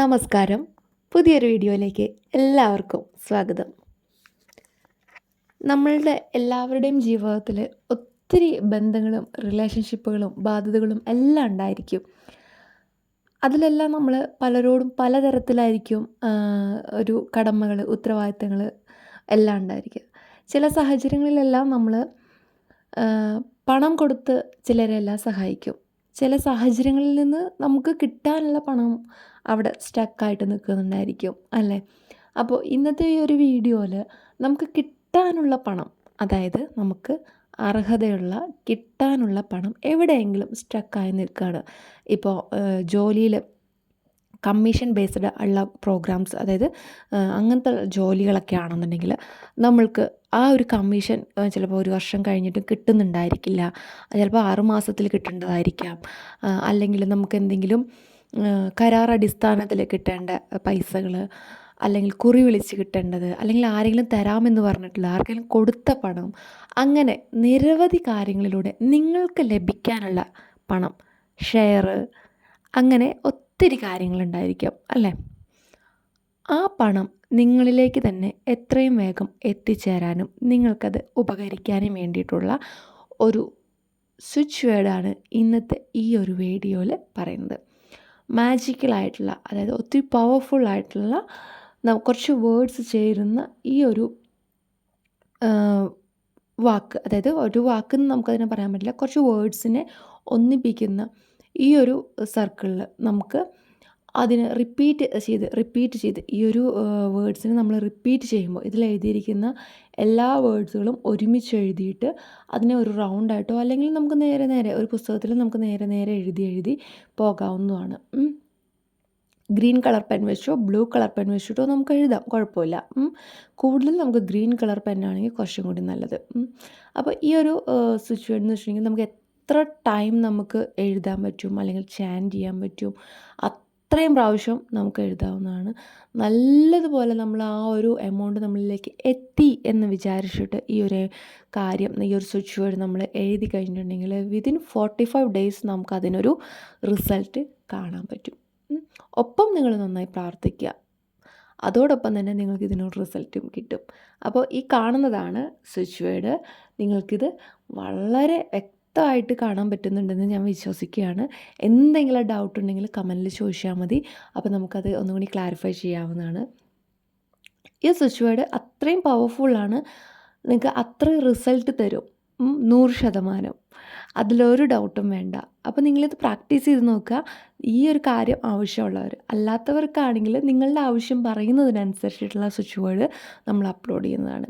നമസ്കാരം. പുതിയൊരു വീഡിയോയിലേക്ക് എല്ലാവർക്കും സ്വാഗതം. നമ്മളുടെ എല്ലാവരുടെയും ജീവിതത്തിൽ ഒത്തിരി ബന്ധങ്ങളും റിലേഷൻഷിപ്പുകളും ബാധ്യതകളും എല്ലാം ഉണ്ടായിരിക്കും. അതിലെല്ലാം നമ്മൾ പലരോടും പലതരത്തിലായിരിക്കും ഒരു കടമകൾ ഉത്തരവാദിത്തങ്ങൾ എല്ലാം ഉണ്ടായിരിക്കും ചില സാഹചര്യങ്ങളിലെല്ലാം നമ്മൾ പണം കൊടുത്ത് ചിലരെല്ലാം സഹായിക്കും. ചില സാഹചര്യങ്ങളിൽ നിന്ന് നമുക്ക് കിട്ടാനുള്ള പണം അവിടെ സ്റ്റക്കായിട്ട് നിൽക്കുന്നുണ്ടായിരിക്കും അല്ലേ? അപ്പോൾ ഇന്നത്തെ ഈ ഒരു വീഡിയോയിൽ നമുക്ക് കിട്ടാനുള്ള പണം അതായത് നമുക്ക് അർഹതയുള്ള കിട്ടാനുള്ള പണം എവിടെയെങ്കിലും സ്റ്റക്കായി നിൽക്കുകയാണ്. ഇപ്പോൾ ജോലിയിൽ കമ്മീഷൻ ബേസ്ഡ് ഉള്ള പ്രോഗ്രാംസ് അതായത് അങ്ങനത്തെ ജോലികളൊക്കെ ആണെന്നുണ്ടെങ്കിൽ നമ്മൾക്ക് ആ ഒരു കമ്മീഷൻ ചിലപ്പോൾ ഒരു വർഷം കഴിഞ്ഞിട്ട് കിട്ടുന്നുണ്ടായിരിക്കില്ല. ചിലപ്പോൾ ആറുമാസത്തിൽ കിട്ടേണ്ടതായിരിക്കാം. അല്ലെങ്കിൽ നമുക്ക് എന്തെങ്കിലും കരാർ അടിസ്ഥാനത്തിൽ കിട്ടേണ്ട പൈസകൾ അല്ലെങ്കിൽ കുറി വിളിച്ച് കിട്ടേണ്ടത് അല്ലെങ്കിൽ ആരെങ്കിലും തരാമെന്ന് പറഞ്ഞിട്ടുള്ള ആർക്കെങ്കിലും കൊടുത്ത പണം അങ്ങനെ നിരവധി കാര്യങ്ങളിലൂടെ നിങ്ങൾക്ക് ലഭിക്കാനുള്ള പണം ഷെയർ അങ്ങനെ ഒത്തിരി കാര്യങ്ങളുണ്ടായിരിക്കാം അല്ലേ? ആ പണം നിങ്ങളിലേക്ക് തന്നെ എത്രയും വേഗം എത്തിച്ചേരാനും നിങ്ങൾക്കത് ഉപകരിക്കാനും വേണ്ടിയിട്ടുള്ള ഒരു സ്വിച്ച് വേർഡാണ് ഇന്നത്തെ ഈ ഒരു വീഡിയോയിൽ പറയുന്നത്. മാജിക്കലായിട്ടുള്ള അതായത് ഒത്തിരി പവർഫുൾ ആയിട്ടുള്ള കുറച്ച് വേർഡ്സ് ചേരുന്ന ഈ ഒരു വാക്ക് അതായത് ഒരു വാക്കെന്ന് നമുക്കതിനെ പറയാൻ പറ്റില്ല കുറച്ച് വേർഡ്സിനെ ഒന്നിപ്പിക്കുന്ന ഈ ഒരു സർക്കിളിൽ നമുക്ക് അതിന് റിപ്പീറ്റ് ചെയ്ത് റിപ്പീറ്റ് ചെയ്ത് ഈ ഒരു വേർഡ്സിനെ നമ്മൾ റിപ്പീറ്റ് ചെയ്യുമ്പോൾ ഇതിൽ എഴുതിയിരിക്കുന്ന എല്ലാ വേർഡ്സുകളും ഒരുമിച്ച് എഴുതിയിട്ട് അതിനെ ഒരു റൗണ്ടായിട്ടോ അല്ലെങ്കിൽ നമുക്ക് നേരെ നേരെ ഒരു പുസ്തകത്തിൽ നമുക്ക് നേരെ നേരെ എഴുതി എഴുതി പോകാവുന്നതാണ്. ഗ്രീൻ കളർ പെൻ വെച്ചോ ബ്ലൂ കളർ പെൻ വെച്ചിട്ടോ നമുക്ക് എഴുതാം. കുഴപ്പമില്ല. കൂടുതൽ നമുക്ക് ഗ്രീൻ കളർ പെന്നാണെങ്കിൽ കുറച്ചും കൂടി നല്ലത്. അപ്പോൾ ഈ ഒരു സിറ്റുവേഷൻ എന്ന് വെച്ചിട്ടുണ്ടെങ്കിൽ നമുക്ക് എത്ര ടൈം നമുക്ക് എഴുതാൻ പറ്റും അല്ലെങ്കിൽ ചാന്റ് ചെയ്യാൻ പറ്റും അത്രയും പ്രാവശ്യം നമുക്ക് എഴുതാവുന്നതാണ്. നല്ലതുപോലെ നമ്മൾ ആ ഒരു എമൗണ്ട് നമ്മളിലേക്ക് എത്തി എന്ന് വിചാരിച്ചിട്ട് ഈ ഒരു കാര്യം ഈ ഒരു സ്വിച്ച് വേർഡ് നമ്മൾ എഴുതി കഴിഞ്ഞിട്ടുണ്ടെങ്കിൽ വിതിൻ ഫോർട്ടി ഫൈവ് ഡേയ്സ് നമുക്ക് അതിനൊരു റിസൾട്ട് കാണാൻ പറ്റും. ഒപ്പം നിങ്ങൾ നന്നായി പ്രാർത്ഥിക്കുക. അതോടൊപ്പം തന്നെ നിങ്ങൾക്ക് ഇതിനൊരു റിസൾട്ടും കിട്ടും. അപ്പോൾ ഈ കാണുന്നതാണ് സ്വിച്ച് വേർഡ് നിങ്ങൾക്കിത് വളരെ വ്യക്തമായിട്ട് കാണാൻ പറ്റുന്നുണ്ടെന്ന് ഞാൻ വിശ്വസിക്കുകയാണ്. എന്തെങ്കിലും ഡൗട്ട് ഉണ്ടെങ്കിൽ കമന്റിൽ ചോദിച്ചാൽ മതി. അപ്പോൾ നമുക്കത് ഒന്നുകൂടി ക്ലാരിഫൈ ചെയ്യാവുന്നതാണ്. ഈ സ്വിച്ച് വേർഡ് അത്രയും പവർഫുള്ളാണ് നിങ്ങൾക്ക് അത്ര റിസൾട്ട് തരും. നൂറ് ശതമാനം. അതിലൊരു ഡൗട്ടും വേണ്ട. അപ്പോൾ നിങ്ങളിത് പ്രാക്ടീസ് ചെയ്ത് നോക്കുക. ഈ ഒരു കാര്യം ആവശ്യമുള്ളവർ അല്ലാത്തവർക്കാണെങ്കിൽ നിങ്ങളുടെ ആവശ്യം പറയുന്നതിനനുസരിച്ചിട്ടുള്ള സ്വിച്ച് വേർഡ് നമ്മൾ അപ്ലോഡ് ചെയ്യുന്നതാണ്.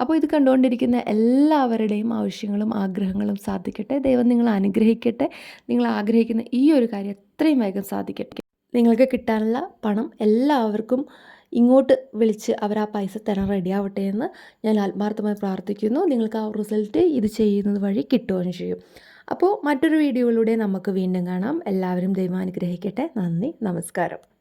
അപ്പോൾ ഇത് കണ്ടുകൊണ്ടിരിക്കുന്ന എല്ലാവരുടെയും ആവശ്യങ്ങളും ആഗ്രഹങ്ങളും സാധിക്കട്ടെ. ദൈവം നിങ്ങൾ അനുഗ്രഹിക്കട്ടെ. നിങ്ങൾ ആഗ്രഹിക്കുന്ന ഈ ഒരു കാര്യം എത്രയും വേഗം സാധിക്കട്ടെ. നിങ്ങൾക്ക് കിട്ടാനുള്ള പണം എല്ലാവർക്കും ഇങ്ങോട്ട് വിളിച്ച് അവർ ആ പൈസ തരാൻ റെഡിയാവട്ടെ എന്ന് ഞാൻ ആത്മാർത്ഥമായി പ്രാർത്ഥിക്കുന്നു. നിങ്ങൾക്ക് ആ റിസൾട്ട് ഇത് ചെയ്യുന്നത് വഴി കിട്ടുകയും ചെയ്യും. അപ്പോൾ മറ്റൊരു വീഡിയോയിലൂടെ നമുക്ക് വീണ്ടും കാണാം. എല്ലാവരും ദൈവം അനുഗ്രഹിക്കട്ടെ. നന്ദി. നമസ്കാരം.